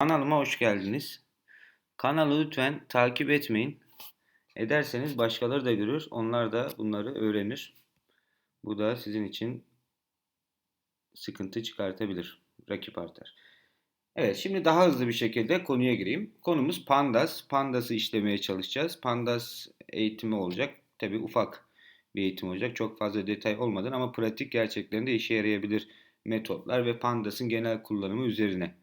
Kanalıma hoş geldiniz. Kanalı lütfen takip etmeyin. Ederseniz başkaları da görür. Onlar da bunları öğrenir. Bu da sizin için sıkıntı çıkartabilir. Rakip artar. Evet şimdi daha hızlı bir şekilde konuya gireyim. Konumuz Pandas. Pandas'ı işlemeye çalışacağız. Pandas eğitimi olacak. Tabi ufak bir eğitim olacak. Çok fazla detay olmadan ama pratik gerçekten de işe yarayabilir metotlar ve Pandas'ın genel kullanımı üzerine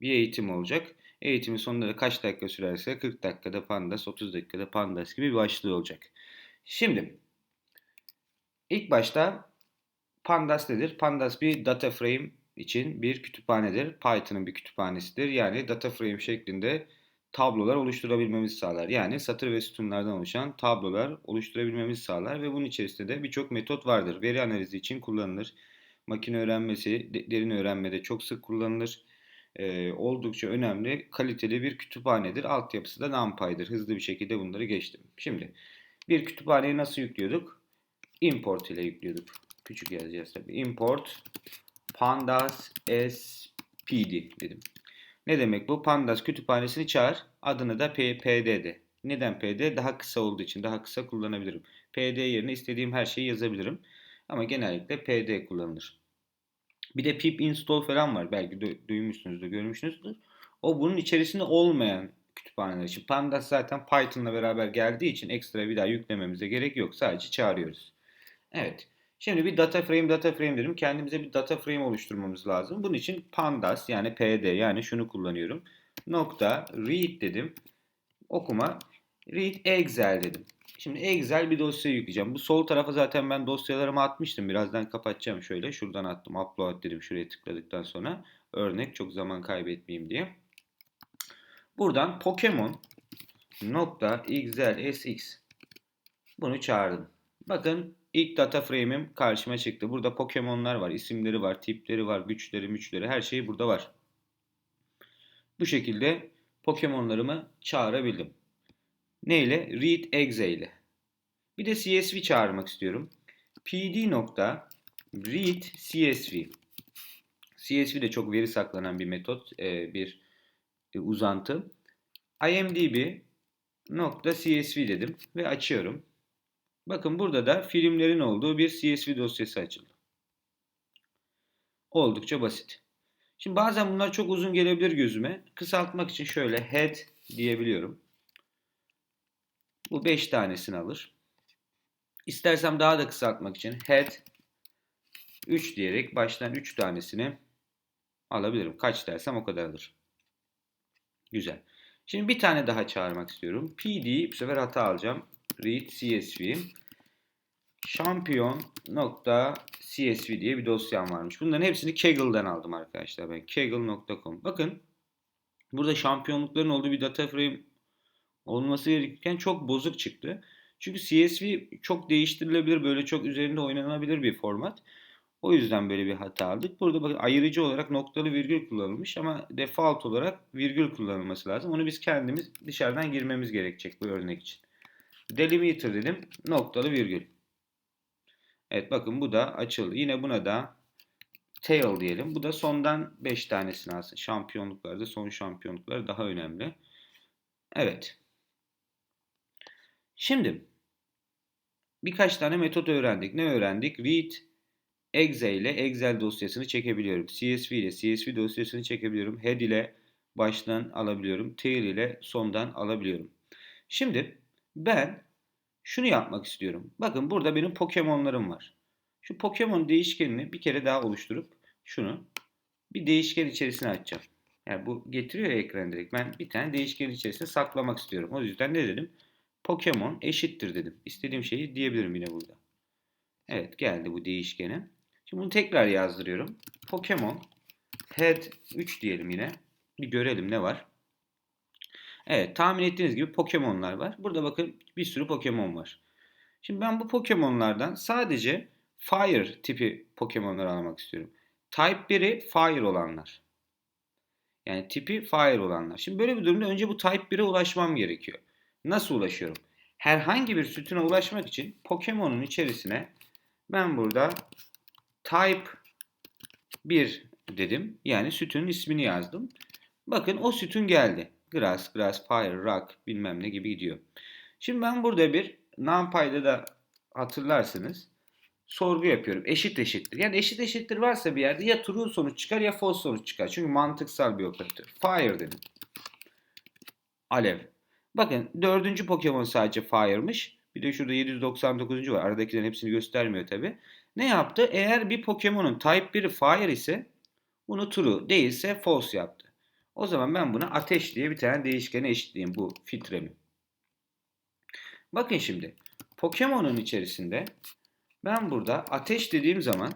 bir eğitim olacak. Eğitimin sonunda da kaç dakika sürerse 40 dakikada Pandas, 30 dakikada Pandas gibi bir başlığı olacak. Şimdi ilk başta Pandas nedir? Pandas bir data frame için bir kütüphanedir. Python'ın bir kütüphanesidir. Yani data frame şeklinde tablolar oluşturabilmemizi sağlar. Yani satır ve sütunlardan oluşan tablolar oluşturabilmemizi sağlar ve bunun içerisinde de birçok metot vardır. Veri analizi için kullanılır. Makine öğrenmesi, derin öğrenmede çok sık kullanılır e, oldukça önemli, kaliteli bir kütüphanedir. Altyapısı da NumPy'dir. Hızlı bir şekilde bunları geçtim. Şimdi bir kütüphaneyi nasıl yüklüyorduk? Import ile yüklüyorduk. Küçük yazacağız tabii. Import pandas spd dedim. Ne demek bu? Pandas kütüphanesini çağır. Adını da pd de. Neden pd? Daha kısa olduğu için daha kısa kullanabilirim. pd yerine istediğim her şeyi yazabilirim. Ama genellikle pd kullanılır. Bir de pip install falan var. Belki du- duymuşsunuzdur, görmüşsünüzdür. O bunun içerisinde olmayan kütüphaneler için. Pandas zaten Python'la beraber geldiği için ekstra bir daha yüklememize gerek yok. Sadece çağırıyoruz. Evet. Şimdi bir data frame data frame dedim. Kendimize bir data frame oluşturmamız lazım. Bunun için pandas yani pd yani şunu kullanıyorum. Nokta read dedim. Okuma read excel dedim. Şimdi Excel bir dosya yükleyeceğim. Bu sol tarafa zaten ben dosyalarımı atmıştım. Birazdan kapatacağım şöyle. Şuradan attım. Upload dedim şuraya tıkladıktan sonra. Örnek çok zaman kaybetmeyeyim diye. Buradan Pokemon nokta Excel SX bunu çağırdım. Bakın ilk data frame'im karşıma çıktı. Burada Pokemon'lar var, isimleri var, tipleri var, güçleri, müçleri her şey burada var. Bu şekilde Pokemon'larımı çağırabildim. Ne ile? Read exe ile. Bir de CSV çağırmak istiyorum. pd nokta read CSV. CSV de çok veri saklanan bir metot, e, bir e, uzantı. imdb nokta CSV dedim ve açıyorum. Bakın burada da filmlerin olduğu bir CSV dosyası açıldı. Oldukça basit. Şimdi bazen bunlar çok uzun gelebilir gözüme. Kısaltmak için şöyle head diyebiliyorum. Bu 5 tanesini alır. İstersem daha da kısaltmak için head 3 diyerek baştan 3 tanesini alabilirim. Kaç dersem o kadar alır. Güzel. Şimdi bir tane daha çağırmak istiyorum. pd bu sefer hata alacağım. read csv champion.csv diye bir dosyam varmış. Bunların hepsini Kaggle'dan aldım arkadaşlar ben. Kaggle.com. Bakın burada şampiyonlukların olduğu bir data frame olması gerekirken çok bozuk çıktı. Çünkü CSV çok değiştirilebilir, böyle çok üzerinde oynanabilir bir format. O yüzden böyle bir hata aldık. Burada bakın ayırıcı olarak noktalı virgül kullanılmış ama default olarak virgül kullanılması lazım. Onu biz kendimiz dışarıdan girmemiz gerekecek bu örnek için. Delimiter dedim, noktalı virgül. Evet bakın bu da açıldı. Yine buna da tail diyelim. Bu da sondan 5 tanesini alsın. Şampiyonluklarda son şampiyonluklar daha önemli. Evet. Şimdi birkaç tane metot öğrendik. Ne öğrendik? Read exe ile Excel dosyasını çekebiliyorum. CSV ile CSV dosyasını çekebiliyorum. Head ile baştan alabiliyorum. Tail ile sondan alabiliyorum. Şimdi ben şunu yapmak istiyorum. Bakın burada benim Pokemon'larım var. Şu Pokemon değişkenini bir kere daha oluşturup şunu bir değişken içerisine açacağım. Yani bu getiriyor ya ekran direkt. Ben bir tane değişken içerisine saklamak istiyorum. O yüzden ne dedim? Pokemon eşittir dedim. İstediğim şeyi diyebilirim yine burada. Evet geldi bu değişkene. Şimdi bunu tekrar yazdırıyorum. Pokemon head 3 diyelim yine. Bir görelim ne var. Evet tahmin ettiğiniz gibi Pokemon'lar var. Burada bakın bir sürü Pokemon var. Şimdi ben bu Pokemon'lardan sadece Fire tipi Pokemon'ları almak istiyorum. Type 1'i Fire olanlar. Yani tipi Fire olanlar. Şimdi böyle bir durumda önce bu Type 1'e ulaşmam gerekiyor. Nasıl ulaşıyorum? Herhangi bir sütuna ulaşmak için Pokemon'un içerisine ben burada Type 1 dedim. Yani sütünün ismini yazdım. Bakın o sütun geldi. Grass, grass, fire, rock bilmem ne gibi gidiyor. Şimdi ben burada bir numpy'da da hatırlarsınız sorgu yapıyorum. Eşit eşittir. Yani eşit eşittir varsa bir yerde ya true sonuç çıkar ya false sonuç çıkar. Çünkü mantıksal bir operatör. Fire dedim. Alev. Bakın dördüncü Pokemon sadece Fire'mış. Bir de şurada 799. var. Aradakilerin hepsini göstermiyor tabi. Ne yaptı? Eğer bir Pokemon'un Type 1'i Fire ise bunu True değilse False yaptı. O zaman ben buna ateş diye bir tane değişkene eşitleyeyim bu filtremi. Bakın şimdi. Pokemon'un içerisinde ben burada ateş dediğim zaman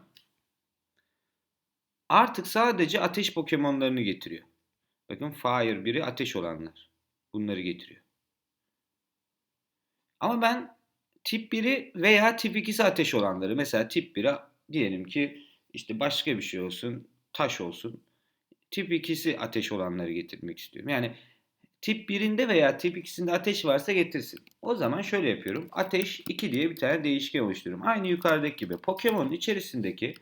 artık sadece ateş Pokemon'larını getiriyor. Bakın Fire biri ateş olanlar. Bunları getiriyor. Ama ben tip 1'i veya tip 2'si ateş olanları mesela tip 1'e diyelim ki işte başka bir şey olsun, taş olsun. Tip 2'si ateş olanları getirmek istiyorum. Yani tip 1'inde veya tip 2'sinde ateş varsa getirsin. O zaman şöyle yapıyorum. Ateş 2 diye bir tane değişken oluşturuyorum. Aynı yukarıdaki gibi. Pokemon'un içerisindeki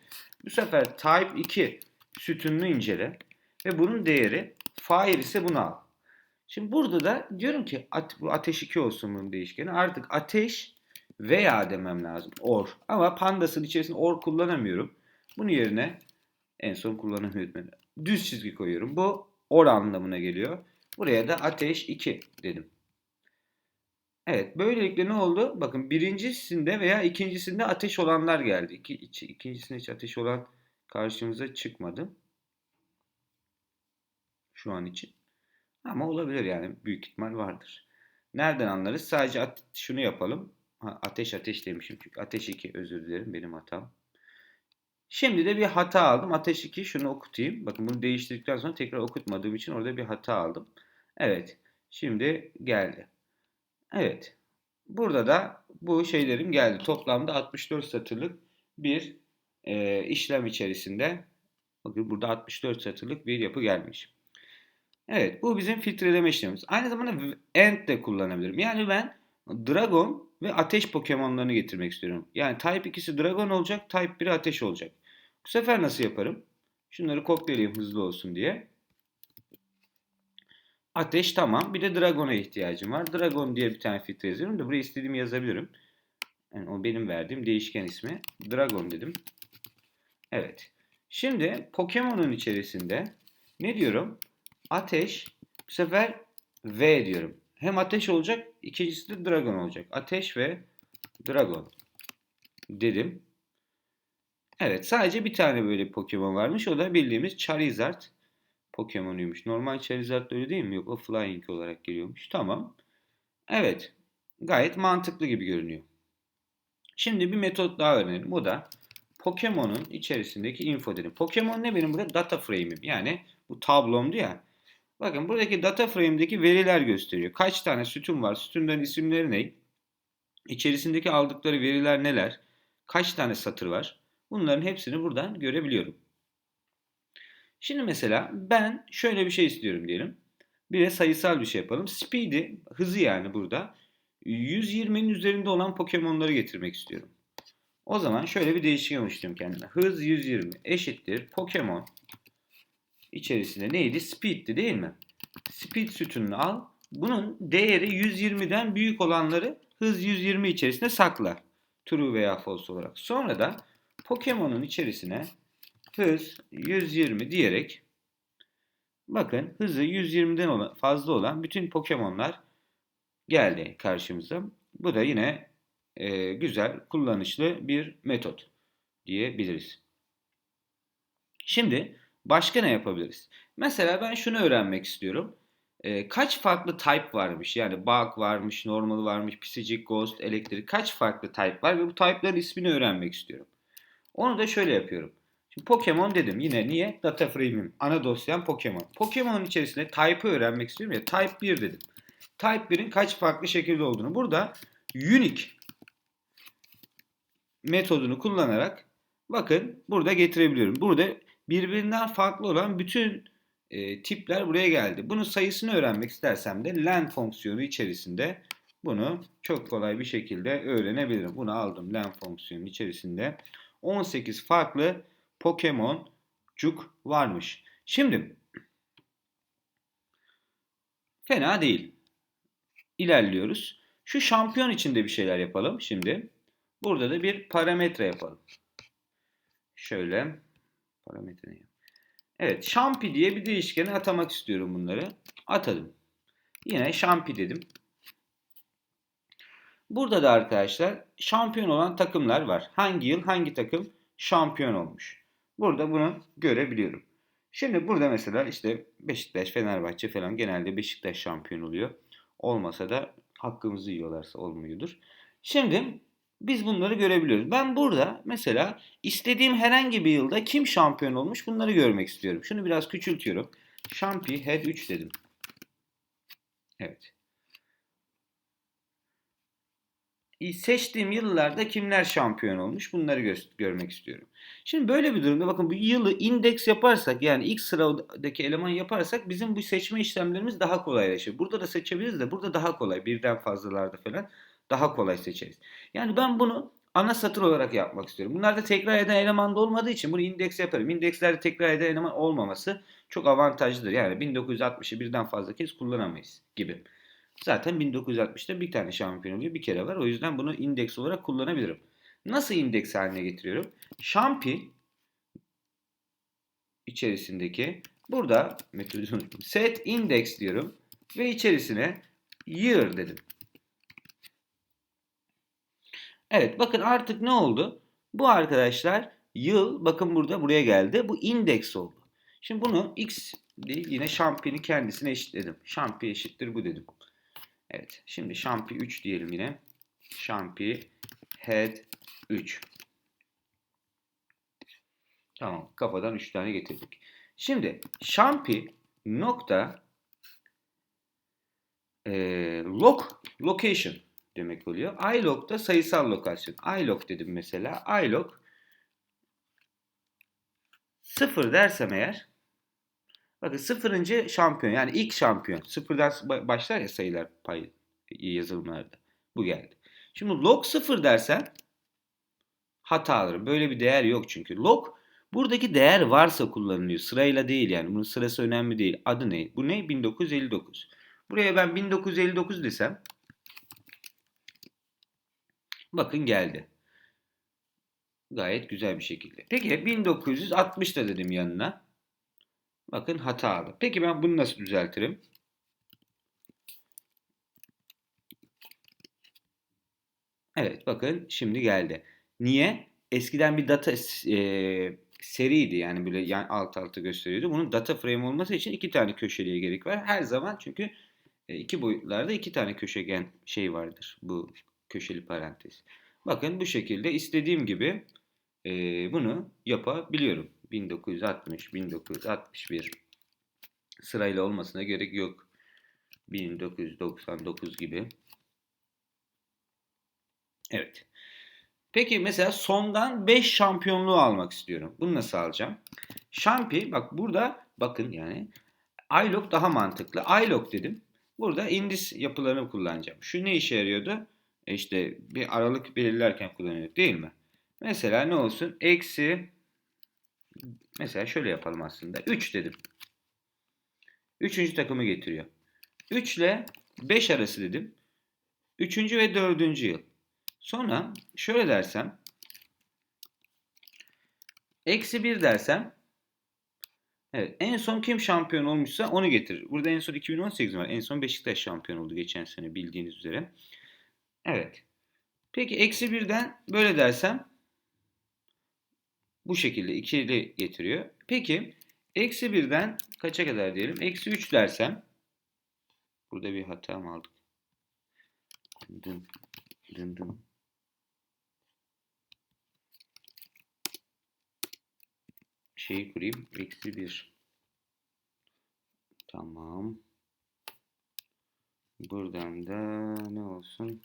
bu sefer type 2 sütununu incele ve bunun değeri fire ise bunu al. Şimdi burada da diyorum ki bu ateş 2 olsun bunun değişkeni. Artık ateş veya demem lazım. Or. Ama pandasın içerisinde or kullanamıyorum. Bunun yerine en son kullanamıyordum. Düz çizgi koyuyorum. Bu or anlamına geliyor. Buraya da ateş 2 dedim. Evet böylelikle ne oldu? Bakın birincisinde veya ikincisinde ateş olanlar geldi. İki, iki, ikincisinde hiç ateş olan karşımıza çıkmadı. Şu an için. Ama olabilir yani büyük ihtimal vardır. Nereden anlarız? Sadece şunu yapalım. Ha, ateş ateş demişim çünkü. Ateş 2 özür dilerim benim hatam. Şimdi de bir hata aldım. Ateş 2 şunu okutayım. Bakın bunu değiştirdikten sonra tekrar okutmadığım için orada bir hata aldım. Evet. Şimdi geldi. Evet. Burada da bu şeylerim geldi. Toplamda 64 satırlık bir e, işlem içerisinde bakın burada 64 satırlık bir yapı gelmiş. Evet bu bizim filtreleme işlemimiz. Aynı zamanda end de kullanabilirim. Yani ben dragon ve ateş Pokemon'larını getirmek istiyorum. Yani Type 2'si dragon olacak, Type 1'i ateş olacak. Bu sefer nasıl yaparım? Şunları kopyalayayım hızlı olsun diye. Ateş tamam. Bir de Dragon'a ihtiyacım var. Dragon diye bir tane filtre yazıyorum da buraya istediğimi yazabilirim. Yani o benim verdiğim değişken ismi. Dragon dedim. Evet. Şimdi Pokemon'un içerisinde ne diyorum? Ateş. Bu sefer V diyorum. Hem ateş olacak, ikincisi de dragon olacak. Ateş ve dragon dedim. Evet, sadece bir tane böyle Pokemon varmış. O da bildiğimiz Charizard. Pokemon'uymuş. Normal Charizard öyle değil mi? Yok o Flying olarak geliyormuş. Tamam. Evet. Gayet mantıklı gibi görünüyor. Şimdi bir metot daha öğrenelim. Bu da Pokemon'un içerisindeki info dedim. Pokemon ne benim burada? Data frame'im. Yani bu tablomdu ya. Bakın buradaki data frame'deki veriler gösteriyor. Kaç tane sütun var? Sütunların isimleri ne? İçerisindeki aldıkları veriler neler? Kaç tane satır var? Bunların hepsini buradan görebiliyorum. Şimdi mesela ben şöyle bir şey istiyorum diyelim. Bir de sayısal bir şey yapalım. Speed'i, hızı yani burada 120'nin üzerinde olan Pokemon'ları getirmek istiyorum. O zaman şöyle bir değişken oluşturuyorum kendime. Hız 120 eşittir Pokemon içerisinde neydi? Speed'ti değil mi? Speed sütununu al. Bunun değeri 120'den büyük olanları hız 120 içerisinde sakla. True veya false olarak. Sonra da Pokemon'un içerisine hız 120 diyerek bakın hızı 120'den fazla olan bütün Pokemon'lar geldi karşımıza. Bu da yine e, güzel, kullanışlı bir metot diyebiliriz. Şimdi başka ne yapabiliriz? Mesela ben şunu öğrenmek istiyorum. E, kaç farklı type varmış? Yani bug varmış, normal varmış, psijic, ghost, elektrik. Kaç farklı type var ve bu type'ların ismini öğrenmek istiyorum. Onu da şöyle yapıyorum. Pokemon dedim. Yine niye? Data frame'im. Ana dosyam Pokemon. Pokemon'un içerisinde type'ı öğrenmek istiyorum ya. Type 1 dedim. Type 1'in kaç farklı şekilde olduğunu. Burada unique metodunu kullanarak bakın burada getirebiliyorum. Burada birbirinden farklı olan bütün e, tipler buraya geldi. Bunun sayısını öğrenmek istersem de len fonksiyonu içerisinde bunu çok kolay bir şekilde öğrenebilirim. Bunu aldım len fonksiyonu içerisinde. 18 farklı Pokemoncuk varmış. Şimdi Fena değil. İlerliyoruz. Şu şampiyon için de bir şeyler yapalım şimdi. Burada da bir parametre yapalım. Şöyle parametre ne? Evet, şampi diye bir değişkene atamak istiyorum bunları. Atadım. Yine şampi dedim. Burada da arkadaşlar şampiyon olan takımlar var. Hangi yıl hangi takım şampiyon olmuş. Burada bunu görebiliyorum. Şimdi burada mesela işte Beşiktaş, Fenerbahçe falan genelde Beşiktaş şampiyon oluyor. Olmasa da hakkımızı yiyorlarsa olmuyordur. Şimdi biz bunları görebiliyoruz. Ben burada mesela istediğim herhangi bir yılda kim şampiyon olmuş bunları görmek istiyorum. Şunu biraz küçültüyorum. Şampi Head 3 dedim. Evet. Seçtiğim yıllarda kimler şampiyon olmuş bunları gö- görmek istiyorum. Şimdi böyle bir durumda bakın bu yılı indeks yaparsak yani ilk sıradaki eleman yaparsak bizim bu seçme işlemlerimiz daha kolaylaşır. Burada da seçebiliriz de burada daha kolay birden fazlalarda falan daha kolay seçeriz. Yani ben bunu ana satır olarak yapmak istiyorum. Bunlarda tekrar eden eleman da olmadığı için bunu indeks yaparım. İndekslerde tekrar eden eleman olmaması çok avantajlıdır. Yani 1960'ı birden fazla kez kullanamayız gibi. Zaten 1960'ta bir tane şampiyon oluyor. Bir kere var. O yüzden bunu indeks olarak kullanabilirim. Nasıl indeks haline getiriyorum? Şampi içerisindeki burada metodu unuttum. Set index diyorum ve içerisine year dedim. Evet bakın artık ne oldu? Bu arkadaşlar yıl bakın burada buraya geldi. Bu indeks oldu. Şimdi bunu x değil yine şampiyonu kendisine eşitledim. Şampi eşittir bu dedim. Evet şimdi şampi 3 diyelim yine. Şampi head 3. Tamam kafadan 3 tane getirdik. Şimdi şampi nokta e, lok location demek oluyor. ilog da sayısal lokasyon. ilog dedim mesela. ilog 0 dersem eğer bakın sıfırıncı şampiyon yani ilk şampiyon. Sıfırdan başlar ya sayılar pay yazılımlarda. Bu geldi. Şimdi log 0 dersen hata alırım. Böyle bir değer yok çünkü. Log buradaki değer varsa kullanılıyor. Sırayla değil yani. Bunun sırası önemli değil. Adı ne? Bu ne? 1959. Buraya ben 1959 desem bakın geldi. Gayet güzel bir şekilde. Peki 1960 da dedim yanına. Bakın hatalı. Peki ben bunu nasıl düzeltirim? Evet bakın şimdi geldi. Niye? Eskiden bir data e, seriydi yani böyle yan, alt alta gösteriyordu. Bunun data frame olması için iki tane köşeliğe gerek var. Her zaman çünkü e, iki boyutlarda iki tane köşegen şey vardır bu köşeli parantez. Bakın bu şekilde istediğim gibi e, bunu yapabiliyorum. 1960, 1961 sırayla olmasına gerek yok. 1999 gibi. Evet. Peki mesela sondan 5 şampiyonluğu almak istiyorum. Bunu nasıl alacağım? Şampi bak burada bakın yani iLog daha mantıklı. iLog dedim. Burada indis yapılarını kullanacağım. Şu ne işe yarıyordu? E işte bir aralık belirlerken kullanıyorduk değil mi? Mesela ne olsun? Eksi mesela şöyle yapalım aslında. 3 dedim. Üçüncü takımı getiriyor. 3 ile 5 arası dedim. Üçüncü ve dördüncü yıl. Sonra şöyle dersem eksi 1 dersem evet en son kim şampiyon olmuşsa onu getirir. Burada en son 2018 var. En son Beşiktaş şampiyon oldu geçen sene bildiğiniz üzere. Evet. Peki eksi 1'den böyle dersem bu şekilde ikili getiriyor. Peki eksi 1'den kaça kadar diyelim? Eksi 3 dersem burada bir hata mı aldık? Dın dın dın. şeyi kurayım. Eksi 1. Tamam. Buradan da ne olsun?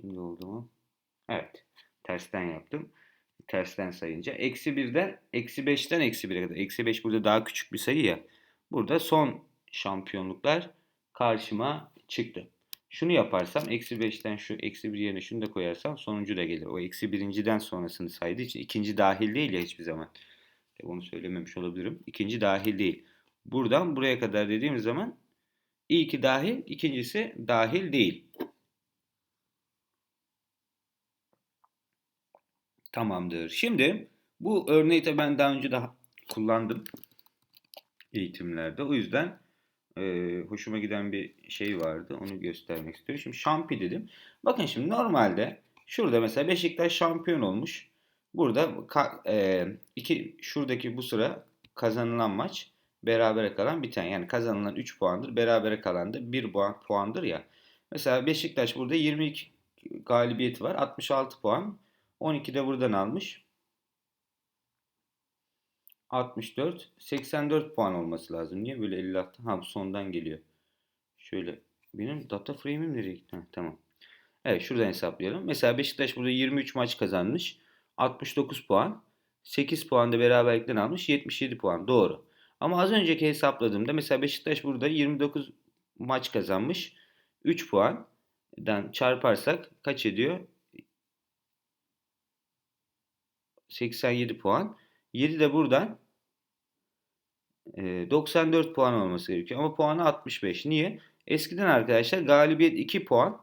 Şimdi oldu mu? Evet. Tersten yaptım. Tersten sayınca. Eksi 1'den eksi 5'ten eksi 1'e kadar. Eksi 5 burada daha küçük bir sayı ya. Burada son şampiyonluklar karşıma çıktı. Şunu yaparsam eksi 5'ten şu eksi 1 yerine şunu da koyarsam sonuncu da gelir. O eksi birinciden sonrasını saydığı için ikinci dahil değil ya hiçbir zaman. Onu söylememiş olabilirim. İkinci dahil değil. Buradan buraya kadar dediğim zaman ilki dahil, ikincisi dahil değil. Tamamdır. Şimdi bu örneği de ben daha önce daha kullandım eğitimlerde. O yüzden e, hoşuma giden bir şey vardı. Onu göstermek istiyorum. Şimdi şampi dedim. Bakın şimdi normalde şurada mesela Beşiktaş şampiyon olmuş. Burada e, iki şuradaki bu sıra kazanılan maç berabere kalan bir tane. Yani kazanılan 3 puandır. Berabere kalan da 1 puan, puandır ya. Mesela Beşiktaş burada 22 galibiyeti var. 66 puan. 12 de buradan almış. 64. 84 puan olması lazım. Niye böyle 56? Ha sondan geliyor. Şöyle. Benim data frame'im nereye gitti? Ha, tamam. Evet şuradan hesaplayalım. Mesela Beşiktaş burada 23 maç kazanmış. 69 puan. 8 puan da beraberlikten almış. 77 puan. Doğru. Ama az önceki hesapladığımda mesela Beşiktaş burada 29 maç kazanmış. 3 puandan çarparsak kaç ediyor? 87 puan. 7 de buradan e, 94 puan olması gerekiyor. Ama puanı 65. Niye? Eskiden arkadaşlar galibiyet 2 puan,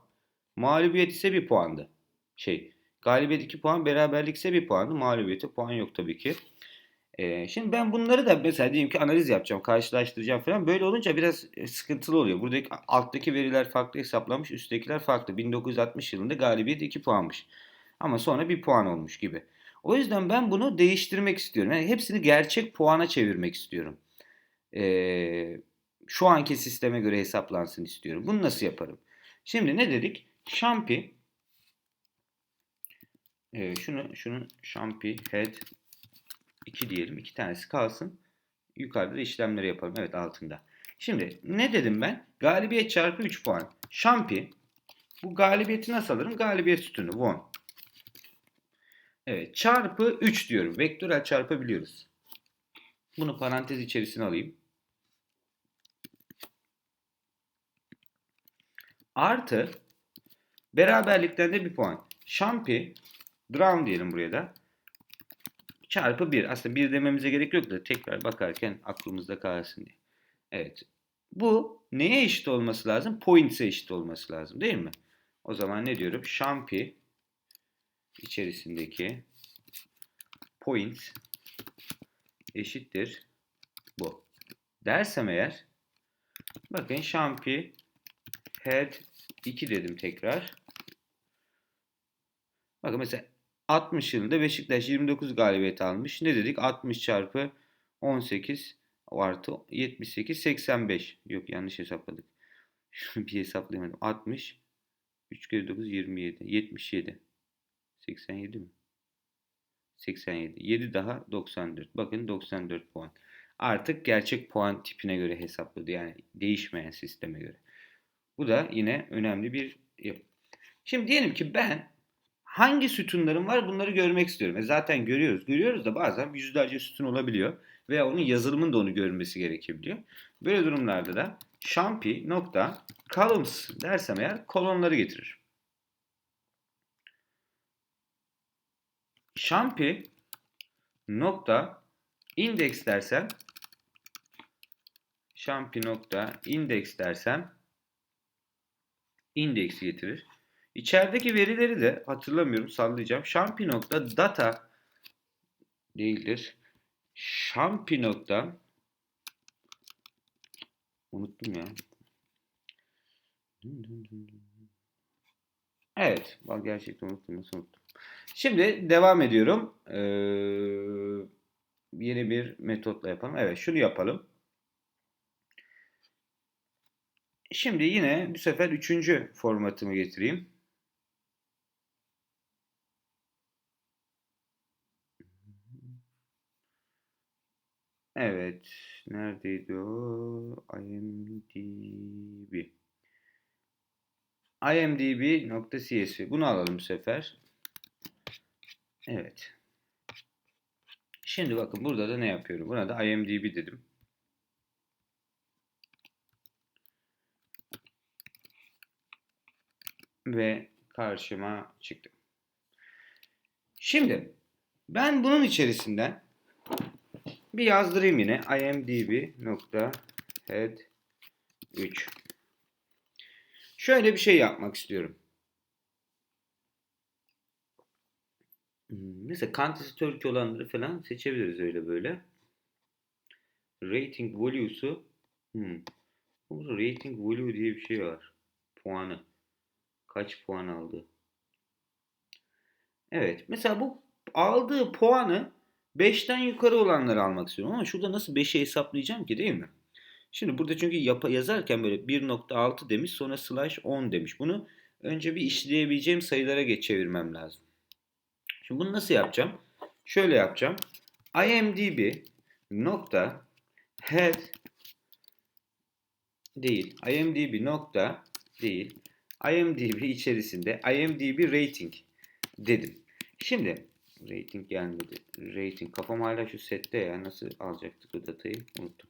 mağlubiyet ise 1 puandı. Şey, galibiyet 2 puan, beraberlik ise 1 puandı. Mağlubiyete puan yok tabii ki. E, şimdi ben bunları da mesela diyelim ki analiz yapacağım, karşılaştıracağım falan. Böyle olunca biraz e, sıkıntılı oluyor. Buradaki alttaki veriler farklı hesaplanmış, üsttekiler farklı. 1960 yılında galibiyet 2 puanmış. Ama sonra 1 puan olmuş gibi. O yüzden ben bunu değiştirmek istiyorum. Yani hepsini gerçek puana çevirmek istiyorum. Ee, şu anki sisteme göre hesaplansın istiyorum. Bunu nasıl yaparım? Şimdi ne dedik? Şampi ee, şunu şunu şampi head 2 diyelim. iki tanesi kalsın. Yukarıda da işlemleri yapalım. Evet altında. Şimdi ne dedim ben? Galibiyet çarpı 3 puan. Şampi bu galibiyeti nasıl alırım? Galibiyet sütunu. Won. Evet çarpı 3 diyorum. Vektörel çarpabiliyoruz. Bunu parantez içerisine alayım. Artı beraberlikten de bir puan. Şampi Drown diyelim buraya da. Çarpı 1. Aslında 1 dememize gerek yok da tekrar bakarken aklımızda kalsın diye. Evet. Bu neye eşit olması lazım? Points'e eşit olması lazım değil mi? O zaman ne diyorum? Şampi içerisindeki point eşittir bu. Dersem eğer bakın şampi head 2 dedim tekrar. Bakın mesela 60 yılında Beşiktaş 29 galibiyet almış. Ne dedik? 60 çarpı 18 artı 78 85. Yok yanlış hesapladık. bir hesaplayamadım. 60 3 kere 9 27 77 87 mi? 87. 7 daha 94. Bakın 94 puan. Artık gerçek puan tipine göre hesapladı. Yani değişmeyen sisteme göre. Bu da yine önemli bir yapı. Şimdi diyelim ki ben hangi sütunlarım var bunları görmek istiyorum. E zaten görüyoruz. Görüyoruz da bazen yüzlerce sütun olabiliyor. Veya onun yazılımın da onu görmesi gerekebiliyor. Böyle durumlarda da şampi nokta columns dersem eğer kolonları getirir. Şampi nokta index dersem şampi nokta index dersem index getirir. İçerideki verileri de hatırlamıyorum sallayacağım. Şampi nokta data değildir. Şampi nokta unuttum ya. Evet. Bak gerçekten unuttum. Unuttum? Şimdi devam ediyorum. Ee, yeni bir metotla yapalım. Evet şunu yapalım. Şimdi yine bu sefer üçüncü formatımı getireyim. Evet. Neredeydi o? IMDb. imdb.csv. Bunu alalım bu sefer. Evet. Şimdi bakın burada da ne yapıyorum? Buna da IMDb dedim. Ve karşıma çıktı. Şimdi ben bunun içerisinden Bir yazdırayım yine. imdb.head 3 Şöyle bir şey yapmak istiyorum. Mesela Country'si Turkey olanları falan seçebiliriz öyle böyle. Rating value'su hmm. Rating value diye bir şey var. Puanı. Kaç puan aldı? Evet. Mesela bu aldığı puanı 5'ten yukarı olanları almak istiyorum. Ama şurada nasıl 5'i hesaplayacağım ki değil mi? Şimdi burada çünkü yapa, yazarken böyle 1.6 demiş sonra slash 10 demiş. Bunu önce bir işleyebileceğim sayılara geç çevirmem lazım. Şimdi bunu nasıl yapacağım? Şöyle yapacağım. imdb nokta head değil. imdb nokta değil. imdb içerisinde imdb rating dedim. Şimdi rating gelmedi. Rating kafam hala şu sette ya. Nasıl alacaktık o datayı? Unuttum.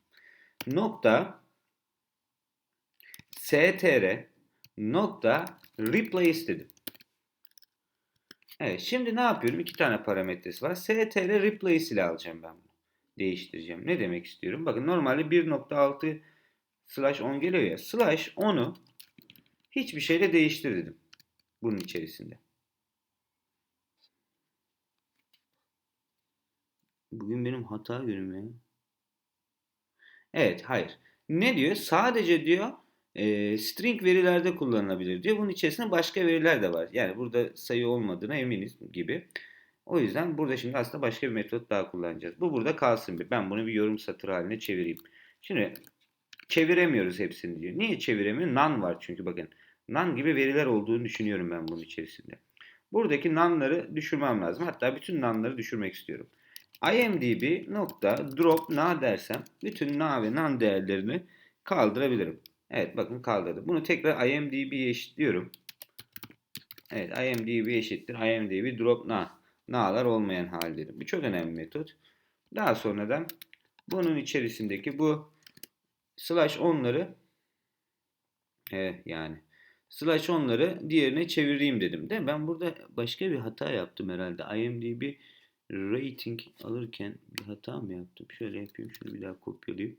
Nokta str nokta replace dedim. Evet şimdi ne yapıyorum? İki tane parametresi var. str replace ile alacağım ben bunu. Değiştireceğim. Ne demek istiyorum? Bakın normalde 1.6 slash 10 geliyor ya. Slash 10'u hiçbir şeyle değiştir dedim. Bunun içerisinde. Bugün benim hata günüm ya. Evet, hayır. Ne diyor? Sadece diyor e, string verilerde kullanılabilir diyor. Bunun içerisinde başka veriler de var. Yani burada sayı olmadığına eminiz gibi. O yüzden burada şimdi aslında başka bir metot daha kullanacağız. Bu burada kalsın bir. Ben bunu bir yorum satır haline çevireyim. Şimdi çeviremiyoruz hepsini diyor. Niye çeviremiyor? None var çünkü bakın. None gibi veriler olduğunu düşünüyorum ben bunun içerisinde. Buradaki none'ları düşürmem lazım. Hatta bütün none'ları düşürmek istiyorum imdb nokta drop na dersem bütün na ve nan değerlerini kaldırabilirim. Evet bakın kaldırdı. Bunu tekrar imdb'ye eşitliyorum. Evet imdb eşittir imdb drop na. Na'lar olmayan halleri. Bu çok önemli metot. Daha sonradan bunun içerisindeki bu slash onları evet yani slash onları diğerine çevireyim dedim. De ben burada başka bir hata yaptım herhalde. imdb rating alırken bir hata mı yaptım? Şöyle yapayım. Şunu bir daha kopyalayayım.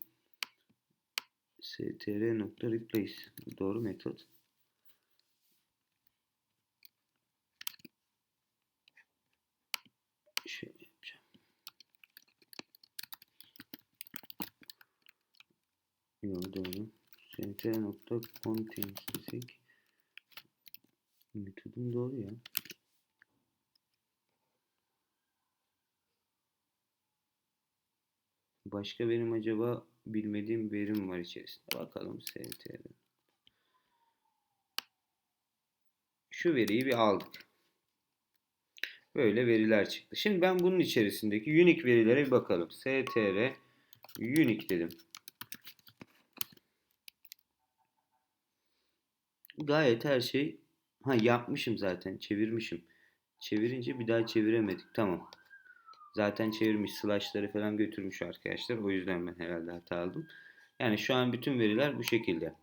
str.replace doğru metot. Şöyle yapacağım. Yok doğru. str.contains desek metodum doğru ya. Başka benim acaba bilmediğim verim var içerisinde. Bakalım STR. Şu veriyi bir aldık. Böyle veriler çıktı. Şimdi ben bunun içerisindeki unique verilere bir bakalım. str unique dedim. Gayet her şey ha yapmışım zaten. Çevirmişim. Çevirince bir daha çeviremedik. Tamam. Zaten çevirmiş slashları falan götürmüş arkadaşlar. O yüzden ben herhalde hata aldım. Yani şu an bütün veriler bu şekilde.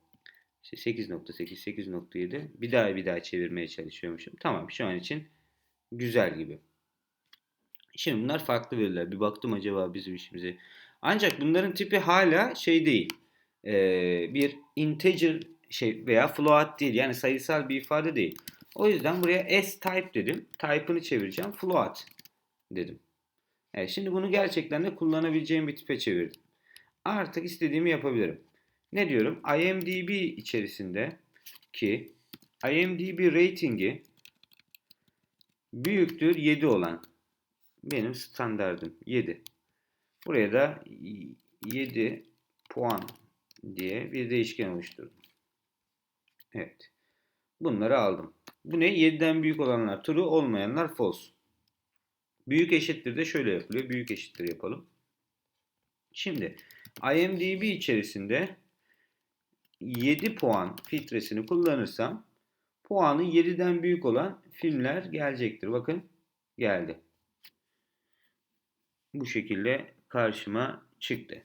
İşte 8.8, 8.7. Bir daha bir daha çevirmeye çalışıyormuşum. Tamam şu an için güzel gibi. Şimdi bunlar farklı veriler. Bir baktım acaba bizim işimize. Ancak bunların tipi hala şey değil. Ee, bir integer şey veya float değil. Yani sayısal bir ifade değil. O yüzden buraya s type dedim. Type'ını çevireceğim. Float dedim. Evet, şimdi bunu gerçekten de kullanabileceğim bir tipe çevirdim. Artık istediğimi yapabilirim. Ne diyorum? IMDb içerisinde ki IMDb ratingi büyüktür 7 olan benim standardım 7. Buraya da 7 puan diye bir değişken oluşturdum. Evet. Bunları aldım. Bu ne? 7'den büyük olanlar true olmayanlar false. Büyük eşittir de şöyle yapılıyor. Büyük eşittir yapalım. Şimdi IMDb içerisinde 7 puan filtresini kullanırsam puanı 7'den büyük olan filmler gelecektir. Bakın geldi. Bu şekilde karşıma çıktı.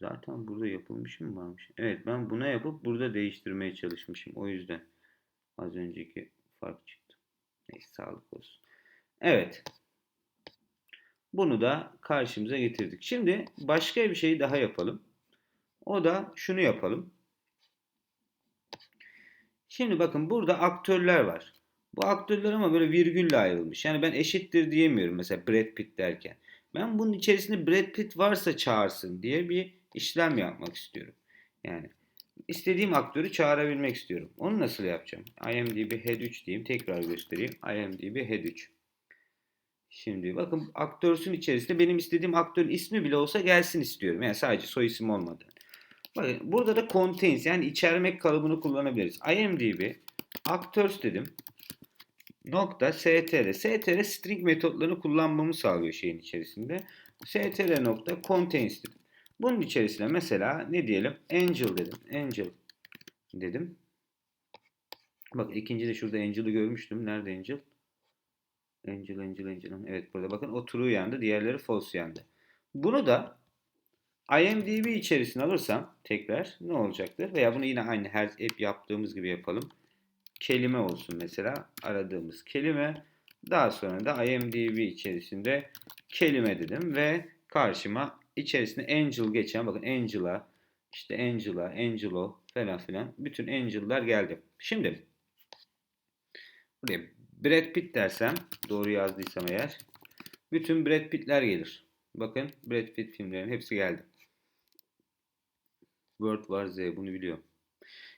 Zaten burada yapılmışım varmış. Evet ben buna yapıp burada değiştirmeye çalışmışım. O yüzden az önceki fark çıktı. Neyse sağlık olsun. Evet. Bunu da karşımıza getirdik. Şimdi başka bir şey daha yapalım. O da şunu yapalım. Şimdi bakın burada aktörler var. Bu aktörler ama böyle virgülle ayrılmış. Yani ben eşittir diyemiyorum mesela Brad Pitt derken. Ben bunun içerisinde Brad Pitt varsa çağırsın diye bir işlem yapmak istiyorum. Yani istediğim aktörü çağırabilmek istiyorum. Onu nasıl yapacağım? IMDb Head 3 diyeyim. Tekrar göstereyim. IMDb Head 3. Şimdi bakın aktörsün içerisinde benim istediğim aktörün ismi bile olsa gelsin istiyorum. Yani sadece soy isim olmadan. Bakın burada da contains yani içermek kalıbını kullanabiliriz. IMDb actors dedim. Nokta str. str string metotlarını kullanmamı sağlıyor şeyin içerisinde. str nokta contains dedim. Bunun içerisine mesela ne diyelim? Angel dedim. Angel dedim. Bak ikinci de şurada Angel'ı görmüştüm. Nerede Angel? Angel, Angel, Angel. Evet burada bakın o true yandı. Diğerleri false yandı. Bunu da IMDb içerisine alırsam tekrar ne olacaktır? Veya bunu yine aynı her hep yaptığımız gibi yapalım. Kelime olsun mesela aradığımız kelime. Daha sonra da IMDb içerisinde kelime dedim ve karşıma içerisinde Angel geçen bakın Angela işte Angela, Angelo falan filan bütün Angel'lar geldi. Şimdi buraya Brad Pitt dersem doğru yazdıysam eğer bütün Brad Pitt'ler gelir. Bakın Brad Pitt filmlerinin hepsi geldi. Word var Z bunu biliyorum.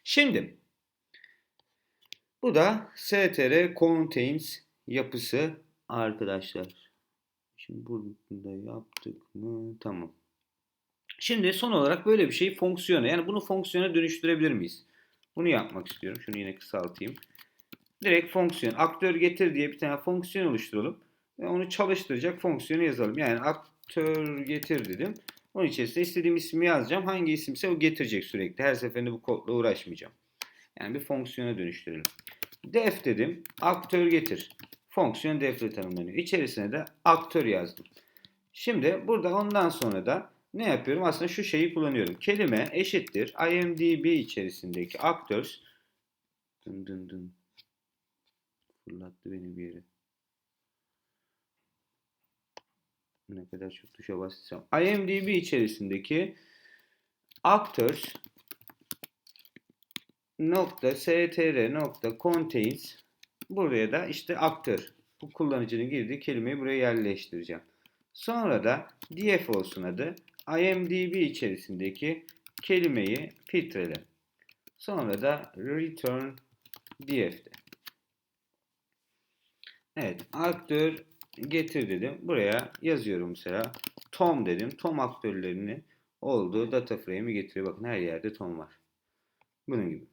Şimdi bu da str contains yapısı arkadaşlar. Şimdi burada yaptık mı? Tamam. Şimdi son olarak böyle bir şey fonksiyona yani bunu fonksiyona dönüştürebilir miyiz? Bunu yapmak istiyorum. Şunu yine kısaltayım. Direkt fonksiyon. Aktör getir diye bir tane fonksiyon oluşturalım. Ve onu çalıştıracak fonksiyonu yazalım. Yani aktör getir dedim. Onun içerisinde istediğim ismi yazacağım. Hangi isimse o getirecek sürekli. Her seferinde bu kodla uğraşmayacağım. Yani bir fonksiyona dönüştürelim. Def dedim. Aktör getir. Fonksiyon defle tanımlanıyor. İçerisine de aktör yazdım. Şimdi burada ondan sonra da ne yapıyorum? Aslında şu şeyi kullanıyorum. Kelime eşittir. IMDB içerisindeki aktör dın dın dın fırlattı beni bir yere. Ne kadar çok tuşa bassam. IMDb içerisindeki actors nokta str nokta contains buraya da işte aktör bu kullanıcının girdiği kelimeyi buraya yerleştireceğim. Sonra da df olsun adı. IMDb içerisindeki kelimeyi filtrele. Sonra da return df'de. Evet, aktör getir dedim. Buraya yazıyorum mesela. Tom dedim. Tom aktörlerini olduğu data frame'i getiriyor. Bakın her yerde Tom var. Bunun gibi.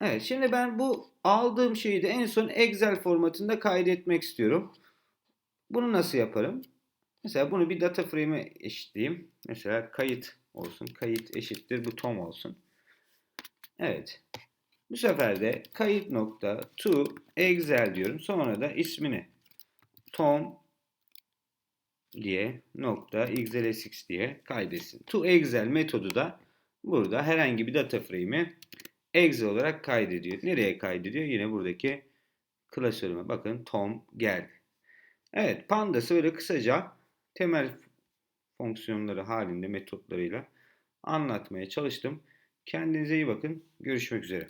Evet şimdi ben bu aldığım şeyi de en son Excel formatında kaydetmek istiyorum. Bunu nasıl yaparım? Mesela bunu bir data frame'e eşitleyeyim. Mesela kayıt olsun. Kayıt eşittir bu Tom olsun. Evet. Bu sefer de kayıt nokta to Excel diyorum. Sonra da ismini Tom diye nokta xlsx diye kaydetsin. To Excel metodu da burada herhangi bir data frame'i Excel olarak kaydediyor. Nereye kaydediyor? Yine buradaki klasörüme. Bakın Tom geldi. Evet Pandas'ı öyle kısaca temel fonksiyonları halinde metotlarıyla anlatmaya çalıştım. Kendinize iyi bakın. Görüşmek üzere.